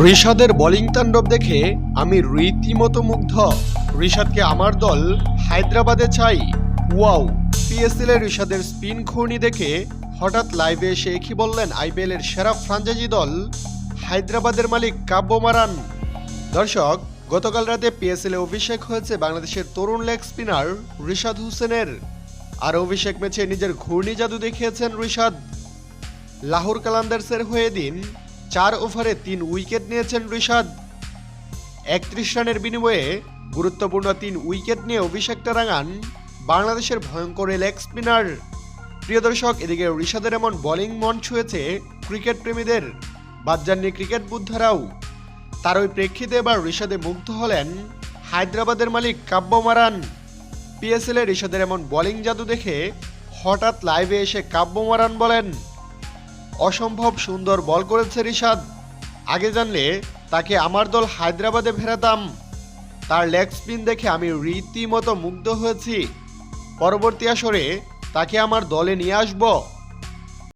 ঋষাদের bowling তাণ্ডব দেখে আমি রীতিমতো মুগ্ধ। ঋষাদকে আমার দল হায়দ্রাবাদে চাই। ওয়াও, পিএসএল এর ঋষাদের স্পিন ঘূর্ণি দেখে হঠাৎ লাইভে এসে একই বললেন আইপিএল এর সেরা ফ্রাঞ্চাইজি দল হায়দ্রাবাদের মালিক কাব্য মারান দর্শক, গতকাল রাতে পিএসএল এ অভিষেক হয়েছে বাংলাদেশের তরুণ লেগ স্পিনার ঋষাদ হোসেনের। আর অভিষেক ম্যাচে নিজের ঘূর্ণি জাদু দেখিয়েছেন ঋষাদ লাহোর কালান্দার্সের হয়ে দিন চার ওভারে তিন উইকেট নিয়েছেন ঋষাদ একত্রিশ রানের বিনিময়ে গুরুত্বপূর্ণ তিন উইকেট নিয়ে অভিষেকটা রাঙান বাংলাদেশের ভয়ঙ্কর লেগ স্পিনার। প্রিয় দর্শক, এদিকে ঋষাদের এমন বোলিং মন ছুঁয়েছে ক্রিকেট প্রেমীদের। বাদ ক্রিকেট বুদ্ধারাও। তার ওই প্রেক্ষিতে এবার ঋষাদে মুগ্ধ হলেন হায়দ্রাবাদের মালিক কাব্য মারান। পিএসএল ঋষাদের এমন বোলিং জাদু দেখে হঠাৎ লাইভে এসে কাব্য মারান বলেন অসম্ভব সুন্দর বল করেছে রিশাদ। আগে জানলে তাকে আমার দল হায়দ্রাবাদে ফেরাতাম। তার লেগ স্পিন দেখে আমি রীতিমতো মুগ্ধ হয়েছি। পরবর্তী আসরে তাকে আমার দলে নিয়ে আসব।